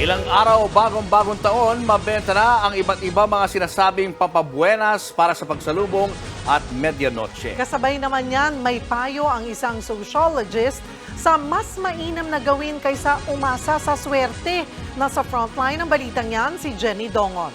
Ilang araw bagong-bagong taon, mabenta na ang iba't iba mga sinasabing pampabuenas para sa pagsalubong at medianoche. Kasabay naman yan, may payo ang isang sociologist sa mas mainam na gawin kaysa umasa sa swerte. Nasa frontline ng balitang yan si Jenny Dongon.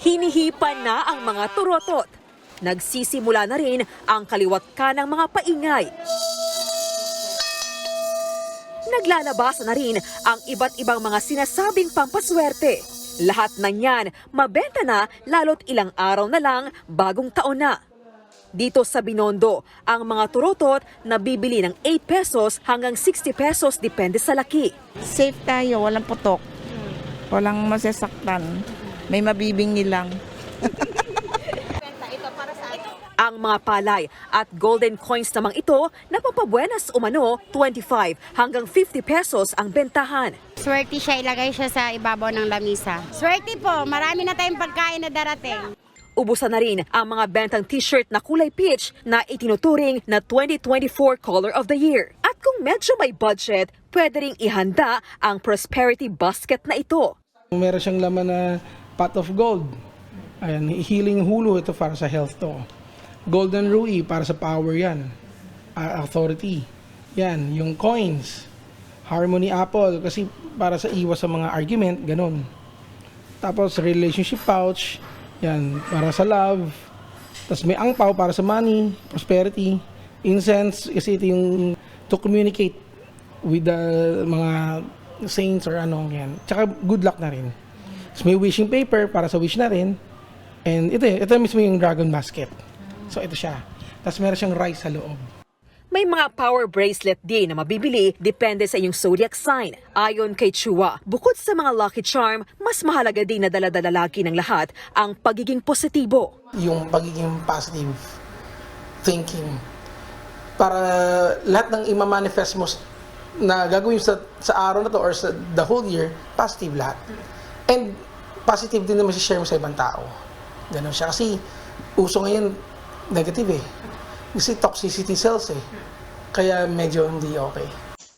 Hinihipan na ang mga turotot. Nagsisimula na rin ang kaliwat ka ng mga paingay. Naglalabasan na rin ang iba't ibang mga sinasabing pampaswerte. Lahat ng yan, mabenta na lalo't ilang araw na lang bagong taon na. Dito sa Binondo, ang mga turotot nabibili ng 8 pesos hanggang 60 pesos depende sa laki. safe tayo, walang putok. Walang masasaktan. May mabibingi lang. Ang mga palay at golden coins namang ito napapabuenas umano 25 hanggang 50 pesos ang bentahan. Swerte siya, ilagay siya sa ibabaw ng lamisa. Swerte po, marami na tayong pagkain na darating. Ubusan na rin ang mga bentang t-shirt na kulay peach na itinuturing na 2024 Color of the Year. At kung medyo may budget, pwede ring ihanda ang prosperity basket na ito. Meron siyang laman na pot of gold. Ayan, healing hulu, ito para sa health to. Golden Rui, para sa power yan. Ah, authority. Yan, yung coins. Harmony Apple, kasi para sa iwas sa mga argument, ganun. Tapos relationship pouch, yan, para sa love. Tapos may angpaw para sa money, prosperity. Incense, kasi ito yung to communicate with the mga saints or ano, yan. Tsaka good luck na rin. Tapos may wishing paper para sa wish na rin. And ito, ito mismo yung dragon basket. So ito siya. Tapos meron siyang rice sa loob. May mga power bracelet din na mabibili depende sa iyong zodiac sign. Ayon kay Chua, bukod sa mga lucky charm, mas mahalaga din na daladala lagi ng lahat ang pagiging positibo. Yung pagiging positive thinking. Para lahat ng ima-manifest mo na gagawin sa, sa araw na to or sa the whole year, positive lahat. And positive din naman si-share mo sa ibang tao. Ganun siya. Kasi uso ngayon negative eh. Kasi toxicity cells eh. Kaya medyo hindi okay.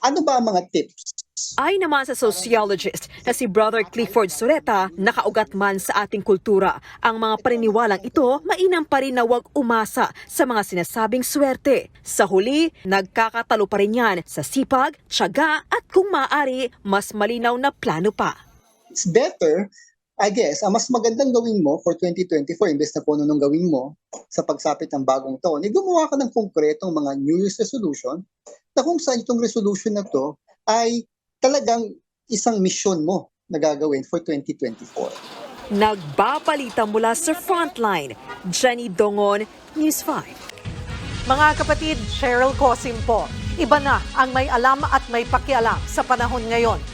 Ano ba ang mga tips Ay naman sa sociologist na si Brother Clifford Sureta, nakaugat man sa ating kultura. Ang mga paniniwalang ito, mainam pa rin na huwag umasa sa mga sinasabing swerte. Sa huli, nagkakatalo pa rin yan sa sipag, tiyaga at kung maaari, mas malinaw na plano pa. it's better, I guess, ang mas magandang gawin mo for 2024, imbes na kung ano nung gawin mo sa pagsapit ng bagong taon, eh gumawa ka ng konkretong mga New Year's resolution na kung saan itong resolution na to ay talagang isang mission mo na gagawin for 2024. Nagbabalita mula sa Frontline, Jenny Dongon, News 5. Mga kapatid, Cheryl Cosim po. Iba na ang may alam at may pakialam sa panahon ngayon.